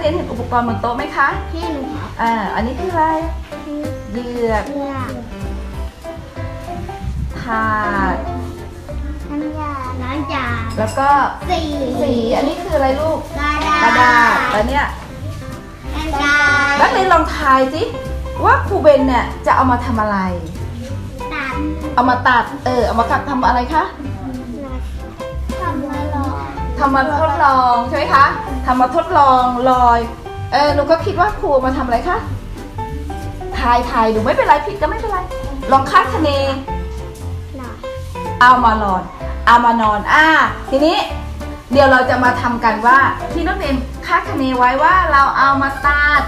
เรียนเห็นอุปกรณ์บนโต๊ะไหมคะให้หนูครับอ่าอันนี้คืออะไรเหยือกเพื่อถาดน้ำยาน้ำยาแล้วก็สีสีอันนี้คืออะไรลูกกระดาษกระดาษแล้วเนี่ยกระดาษนักเรียนลองทายสิว่าครูเบนเนี่ยจะเอามาทำอะไร ตัด เอามาตัดเออเอามากัดทำอะไรคะทำไว้รอ ทำมาทดลองใช่ไหมคะทำมาทดลองลอย เออหนูก็คิดว่าครูมาทำอะไรคะทายทายหนูไม่เป็นไรผิดก็ไม่เป็นไร ลองคาดคะเนนเอามานอน เอามานอน อ่า ทีนี้ เดี๋ยวเราจะมาทำกันว่า ที่น้องเอ็มคาดคะเนไว้ว่าเราเอามาตัด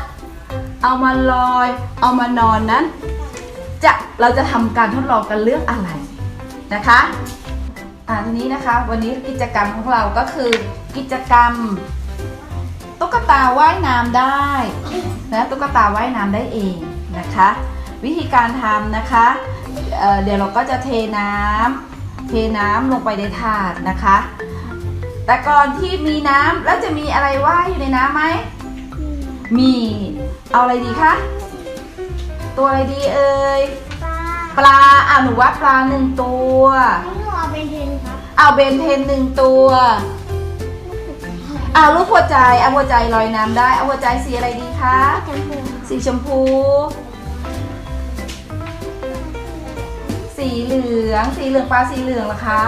เอามาลอย เอามานอนนั้น จะเราจะทำการทดลองกันเรื่องอะไรนะคะ อ่าทีนี้นะคะ วันนี้กิจกรรมของเราก็คือกิจกรรม ตุ๊กตาว่ายน้ำได้นะตุ๊กตาว่ายน้ำได้เองนะคะ วิธีการทำนะคะเเดี๋ยวเราก็จะเทน้ำเทน้ำลงไปในถาดนะคะ แต่ก่อนที่มีน้ำแล้วจะมีอะไรว่ายอยู่ในน้ำไหมมีเอาอะไรดีคะตัวอะไรดีเอ่ยป้าปลาอ่าหนูว่าปลาหนึ่งตัว ต้องรอเป็นเทนครับเอาเบนเทนหนึ่งตัวเอาลูกหัวใจเอาหัวใจลอยน้ำได้เอาหัวใจสีอะไรดีคะจำเป็นสีชมพู สีเหลือง สีเหลืองปลาสีเหลืองเหรอคะ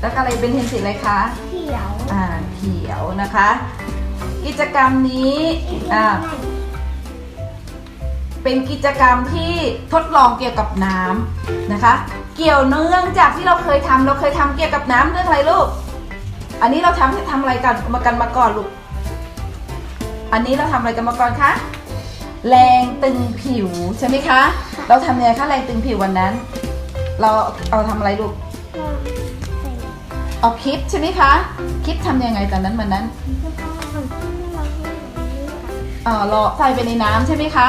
แล้วก็อะไรเป็นเทนสีอะไรคะเขียวอ่าเขียวนะคะ กิจกรรมนี้อ่า เป็นกิจกรรมที่ทดลองเกี่ยวกับน้ำนะคะ เกี่ยวเนื่องจากที่เราเคยทำเราเคยทำเกี่ยวกับน้ำเรื่องอะไรลูก อันนี้เราทำทำอะไรกันมากันมาก่อนลูก อันนี้เราทำอะไรกันมาก่อนคะแรงตึงผิวใช่ไหมคะ เราทำยังไงคะแรงตึงผิววันนั้น เราเอาทำอะไรลูกก็ใส่เอาคลิปใช่ไหมคะ คลิปทำยังไงตอนนั้นวันนั้นแล้วก็ทำให้เราให้แบบนี้ค่ะอ่ารอใส่ไปในน้ำใช่ไหมคะ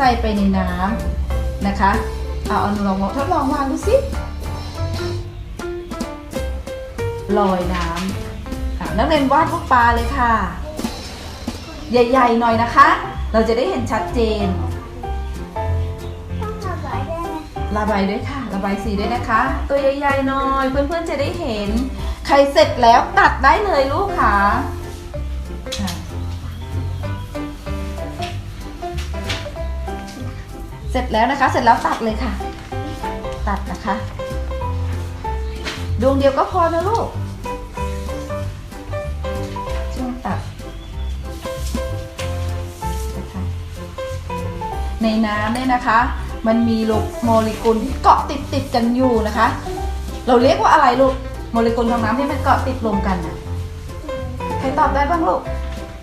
ใส่ไปในน้ำนะคะเอาเอาหนูลองทดลองวางดูสิลอยน้ำนักเรียนวาดรูปปลาเลยค่ะ ใหญ่ ๆ หน่อยนะคะ เราจะได้เห็นชัดเจน ระบายด้วยค่ะ ระบายสีด้วยนะคะ ตัวใหญ่ ๆ หน่อย เพื่อน ๆ จะได้เห็น ใครเสร็จแล้วตัดได้เลยลูกค่ะ เสร็จแล้วนะคะ เสร็จแล้วตัดเลยค่ะ ตัดนะคะ ดวงเดียวก็พอนะลูกช่วงตัดนะคะในน้ำเนี่ยนะคะ มันมีโลโมเลกุลที่เกาะติดติดกันอยู่นะคะ เราเรียกว่าอะไรลูกโมเลกุลของน้ำที่มันเกาะติดรวมกันนะใครตอบได้บ้างลูก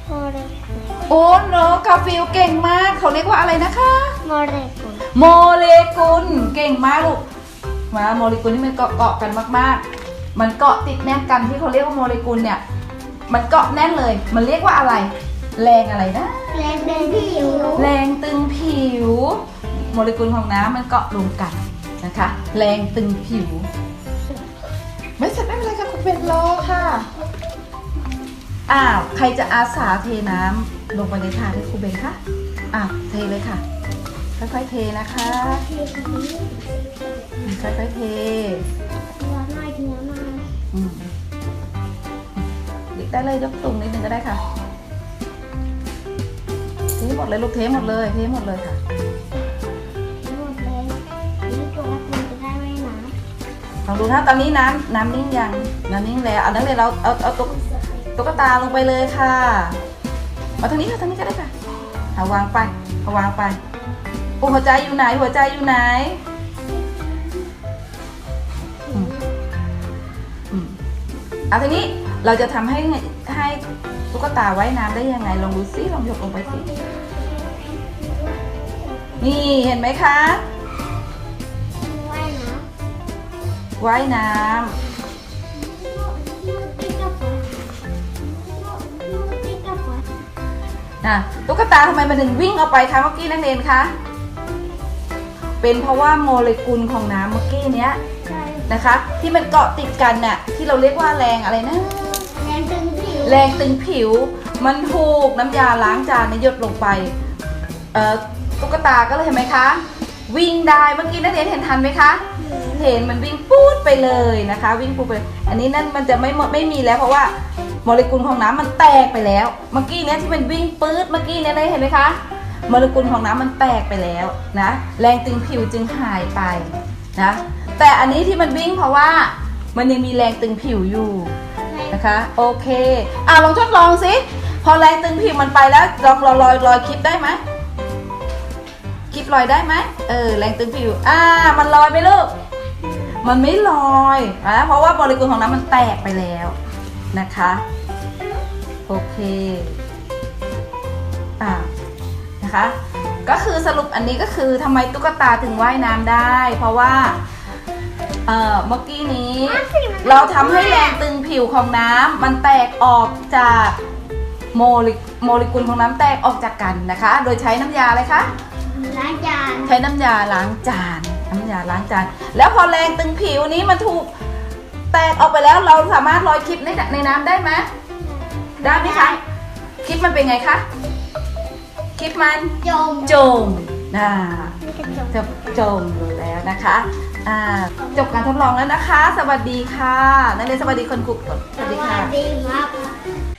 โมเลกุล โอ้โนกาฟิลเก่งมาก เขาเรียกว่าอะไรนะคะ โมเลกุลโมเลกุลเก่งมากลูกมาโมเลกุลที่มันเกาะเกาะกันมากๆ มันเกาะติดแน่นกันที่เขาเรียกว่าโมเลกุลเนี่ย มันเกาะแน่นเลย มันเรียกว่าอะไร แรงอะไรนะ แรงเป็นผิว แรงตึงผิว โมเลกุลของน้ำมันเกาะรวมกันนะคะ แรงตึงผิว ไม่เสร็จไม่เป็นไรค่ะคุณเป็นรอค่ะ อ้าวใครจะอาสาเทน้ำลงไปในถาดให้ครูเบนคะอ้าวเทเลยค่ะ ค่อยๆเทนะคะทีนี้ค่อยๆเทเนื้อหน่อยเนื้อหน่อยอืมได้เลยยกตุ่มนิดนึงก็ได้ค่ะเทหมดเลยลูกเทหมดเลยเทหมดเลยค่ะ หมดเลยนี่ตัวละคุณจะได้ไหมนะลองดูนะตอนนี้น้ำน้ำนิ่งยังน้ำนิ่งแล้วเอานักเรียนเราเอาเอาตุ๊ก ตุ๊กตาลงไปเลยค่ะเอาทางนี้ค่ะทางนี้ก็ได้ค่ะเอาวางไปเอาวางไปโอ้หัวใจอยู่ไหน หัวใจอยู่ไหนอืมอืมเอาทีนี้เราจะทำให้ให้ตุ๊กตาว่ายน้ำได้ยังไงลองดูซิลองยกลงไปสินี่เห็นไหมคะว่ายน้ว่ายน้ำำ อะตุ๊กตาทำไมมันถึงวิ่งออกไปคะเมื่อกี้นักเรียนคะ เป็นเพราะว่าโมเลกุลของน้ำเมื่อกี้เนี้ยใช่นะคะ ที่มันเกาะติดกันน่ะที่เราเรียกว่าแรงอะไรนะ แรงตึงผิวแรงตึงผิว มันถูกน้ำยาล้างจานเนี่ยหยดลงไปเอ่อตุ๊กตาก็เลยเห็นไหมคะ วิ่งได้เมื่อกี้นักเรียนเห็นทันไหมคะเห็นมันวิ่งปูดไปเลยนะคะ วิ่งปูดไป อันนี้นั่นมันจะไม่หมดไม่มีแล้วเพราะว่า โมเลกุลของน้ำมันแตกไปแล้ว เมื่อกี้เนี้ยที่มันวิ่งปื๊ดเมื่อกี้เนี้ยได้เห็นไหมคะโมเลกุลของน้ำมันแตกไปแล้วนะแรงตึงผิวจึงหายไปนะแต่อันนี้ที่มันวิ่งเพราะว่ามันยังมีแรงตึงผิวอยู่นะคะโอเคอะลองทดลองสิพอแรงตึงผิวมันไปแล้วลองลอยลอยลอยคลิปได้ไหมคลิปลอยได้ไหมเออแรงตึงผิวอ่ามันลอยไหมลูกมันไม่ลอยนะเพราะว่าโมเลกุลของน้ำมันแตกไปแล้วนะคะ โอเคอ่านะคะ ก็คือสรุปอันนี้ก็คือทำไมตุ๊กตาถึงว่ายน้ำได้ เพราะว่าเอ่อเมื่อกี้นี้ เราทำให้แรงตึงผิวของน้ำมันแตกออกจากโมเลโมเลกุลของน้ำแตกออกจากกันนะคะ โดยใช้น้ำยาอะไรคะ ล้างจาน ใช้น้ำยาล้างจาน น้ำยาล้างจาน แล้วพอแรงตึงผิวนี้มันถูกแตกออกไปแล้วเราสามารถลอยคลิปในในน้ำได้ไหม ได้ไหมคะ คลิปมันเป็นไงคะ คลิปมันจมจมอ่านี่กระจกจะจมอยู่แล้วนะคะอ่าจบการทดลองแล้วนะคะ สวัสดีค่ะ นักเรียนสวัสดีคนกลุ่มก่อนสสวัสดีวัค่ะสดีครับ